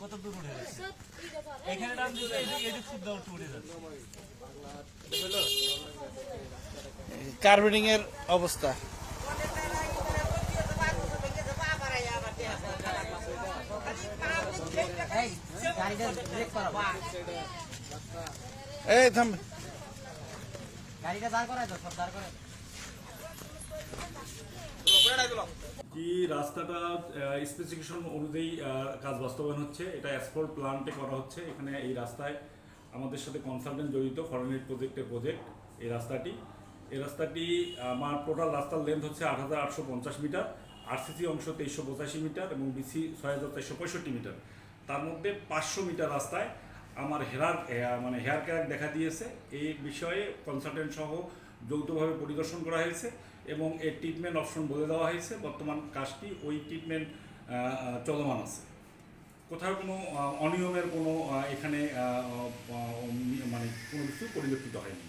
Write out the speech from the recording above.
কত দূর উঠে এর অবস্থা। এই থাম। গাড়িটা দাঁড় করায় তো সব দাঁড় করায়। কি রাস্তাটা স্পেসিফিকেশন অনুযায়ী কাজ বাস্তবায়ন হচ্ছে, এটা অ্যাসফল্ট প্ল্যান্টে করা হচ্ছে। এখানে এই রাস্তায় আমাদের সাথে কনসালটেন্ট জড়িত ফরেনের প্রজেক্টের প্রজেক্ট এই রাস্তাটি। এই রাস্তাটি, আমার টোটাল রাস্তার লেন্থ হচ্ছে আট হাজার আটশো পঞ্চাশ মিটার আরসিসি অংশ তেইশশো পঁচাশি মিটার এবং বিসি ছয় হাজার চারশো পঁয়ষট্টি মিটার। তার মধ্যে পাঁচশো মিটার রাস্তায় আমার হেয়ার মানে হেয়ার ক্র্যাক দেখা দিয়েছে। এই বিষয়ে কনসালটেন্ট সহ যৌথভাবে পরিদর্শন করা হয়েছে এবং এর ট্রিটমেন্ট অপশন বলে দেওয়া হয়েছে। বর্তমান কাজটি ওই ট্রিটমেন্ট চলমান আছে। কোথাও কোনো অনিয়মের কোনো এখানে মানে কোনো কিছু পরিলক্ষিত হয়নি।